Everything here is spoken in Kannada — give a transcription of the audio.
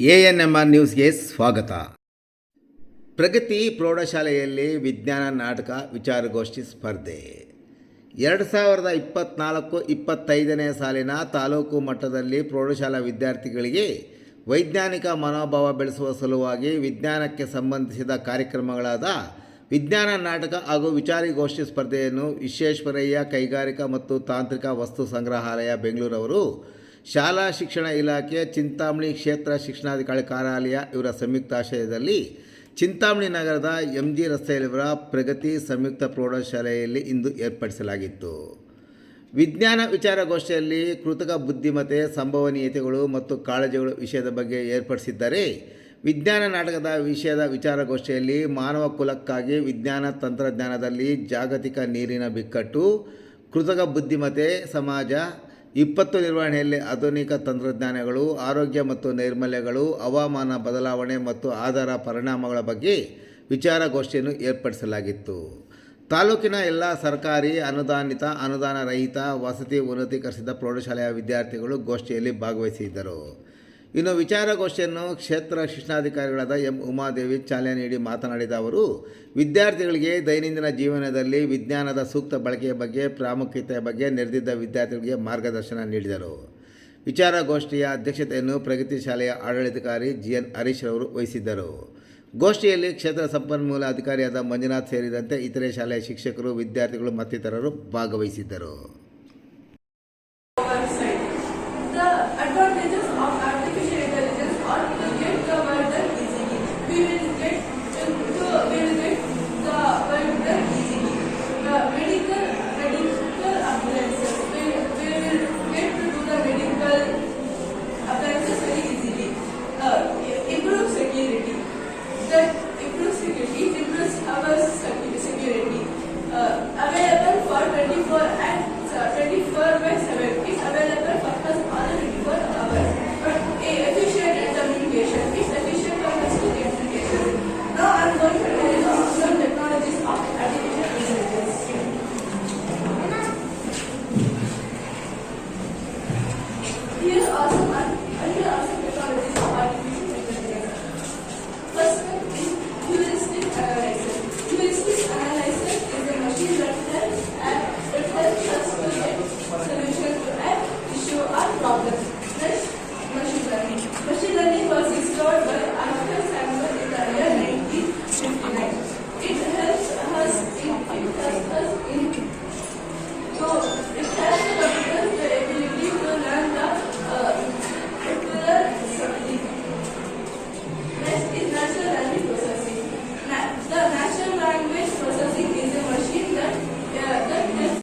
ಎ ಎನ್ ಎಂ ಆರ್ ನ್ಯೂಸ್ಗೆ ಸ್ವಾಗತ. ಪ್ರಗತಿ ಪ್ರೌಢಶಾಲೆಯಲ್ಲಿ ವಿಜ್ಞಾನ, ನಾಟಕ, ವಿಚಾರಗೋಷ್ಠಿ ಸ್ಪರ್ಧೆ. ಎರಡು ಸಾವಿರದ ಇಪ್ಪತ್ತ್ನಾಲ್ಕು ಇಪ್ಪತ್ತೈದನೇ ಸಾಲಿನ ತಾಲೂಕು ಮಟ್ಟದಲ್ಲಿ ಪ್ರೌಢಶಾಲಾ ವಿದ್ಯಾರ್ಥಿಗಳಿಗೆ ವೈಜ್ಞಾನಿಕ ಮನೋಭಾವ ಬೆಳೆಸುವ ಸಲುವಾಗಿ ವಿಜ್ಞಾನಕ್ಕೆ ಸಂಬಂಧಿಸಿದ ಕಾರ್ಯಕ್ರಮಗಳಾದ ವಿಜ್ಞಾನ, ನಾಟಕ ಹಾಗೂ ವಿಚಾರಗೋಷ್ಠಿ ಸ್ಪರ್ಧೆಯನ್ನು ವಿಶ್ವೇಶ್ವರಯ್ಯ ಕೈಗಾರಿಕಾ ಮತ್ತು ತಾಂತ್ರಿಕ ವಸ್ತು ಸಂಗ್ರಹಾಲಯ ಬೆಂಗಳೂರವರು ಶಾಲಾ ಶಿಕ್ಷಣ ಇಲಾಖೆ, ಚಿಂತಾಮಣಿ ಕ್ಷೇತ್ರ ಶಿಕ್ಷಣಾಧಿಕಾರಿ ಕಾರ್ಯಾಲಯ ಇವರ ಸಂಯುಕ್ತಾಶ್ರಯದಲ್ಲಿ ಚಿಂತಾಮಣಿ ನಗರದ ಎಂ ಜಿ ರಸ್ತೆಯಲ್ಲಿರುವ ಪ್ರಗತಿ ಸಂಯುಕ್ತ ಪ್ರೌಢಶಾಲೆಯಲ್ಲಿ ಇಂದು ಏರ್ಪಡಿಸಲಾಗಿತ್ತು. ವಿಜ್ಞಾನ ವಿಚಾರಗೋಷ್ಠಿಯಲ್ಲಿ ಕೃತಕ ಬುದ್ಧಿಮತ್ತೆ, ಸಂಭವನೀಯತೆಗಳು ಮತ್ತು ಕಾಳಜಿಗಳು ವಿಷಯದ ಬಗ್ಗೆ ಏರ್ಪಡಿಸಿದ್ದರೆ, ವಿಜ್ಞಾನ ನಾಟಕದ ವಿಷಯದ ವಿಚಾರಗೋಷ್ಠಿಯಲ್ಲಿ ಮಾನವ ಕುಲಕ್ಕಾಗಿ ವಿಜ್ಞಾನ ತಂತ್ರಜ್ಞಾನದಲ್ಲಿ ಜಾಗತಿಕ ನೀರಿನ ಬಿಕ್ಕಟ್ಟು, ಕೃತಕ ಬುದ್ಧಿಮತ್ತೆ, ಸಮಾಜ ವಿಪತ್ತು ನಿರ್ವಹಣೆಯಲ್ಲಿ ಆಧುನಿಕ ತಂತ್ರಜ್ಞಾನಗಳು, ಆರೋಗ್ಯ ಮತ್ತು ನೈರ್ಮಲ್ಯಗಳು, ಹವಾಮಾನ ಬದಲಾವಣೆ ಮತ್ತು ಆಧಾರ ಪರಿಣಾಮಗಳ ಬಗ್ಗೆ ವಿಚಾರಗೋಷ್ಠಿಯನ್ನು ಏರ್ಪಡಿಸಲಾಗಿತ್ತು. ತಾಲೂಕಿನ ಎಲ್ಲ ಸರ್ಕಾರಿ, ಅನುದಾನಿತ ಅನುದಾನ ರಹಿತ ವಸತಿ ಉನ್ನತೀಕರಿಸಿದ ಪ್ರೌಢಶಾಲೆಯ ವಿದ್ಯಾರ್ಥಿಗಳು ಗೋಷ್ಠಿಯಲ್ಲಿ ಭಾಗವಹಿಸಿದ್ದರು. ಇನ್ನು ವಿಚಾರಗೋಷ್ಠಿಯನ್ನು ಕ್ಷೇತ್ರ ಶಿಕ್ಷಣಾಧಿಕಾರಿಗಳಾದ ಎಂ ಉಮಾದೇವಿ ಚಾಲನೆ ನೀಡಿ ಮಾತನಾಡಿದ ಅವರು, ವಿದ್ಯಾರ್ಥಿಗಳಿಗೆ ದೈನಂದಿನ ಜೀವನದಲ್ಲಿ ವಿಜ್ಞಾನದ ಸೂಕ್ತ ಬಳಕೆಯ ಬಗ್ಗೆ ಪ್ರಾಮುಖ್ಯತೆಯ ಬಗ್ಗೆ ನೆರೆದಿದ್ದ ವಿದ್ಯಾರ್ಥಿಗಳಿಗೆ ಮಾರ್ಗದರ್ಶನ ನೀಡಿದರು. ವಿಚಾರಗೋಷ್ಠಿಯ ಅಧ್ಯಕ್ಷತೆಯನ್ನು ಪ್ರಗತಿ ಶಾಲೆಯ ಆಡಳಿತಾಧಿಕಾರಿ ಜಿ ಎನ್ ಹರೀಶ್ ರವರು ವಹಿಸಿದ್ದರು. ಗೋಷ್ಠಿಯಲ್ಲಿ ಕ್ಷೇತ್ರ ಸಂಪನ್ಮೂಲ ಅಧಿಕಾರಿಯಾದ ಮಂಜುನಾಥ್ ಸೇರಿದಂತೆ ಇತರೆ ಶಾಲೆಯ ಶಿಕ್ಷಕರು, ವಿದ್ಯಾರ್ಥಿಗಳು ಮತ್ತಿತರರು ಭಾಗವಹಿಸಿದ್ದರು. Please.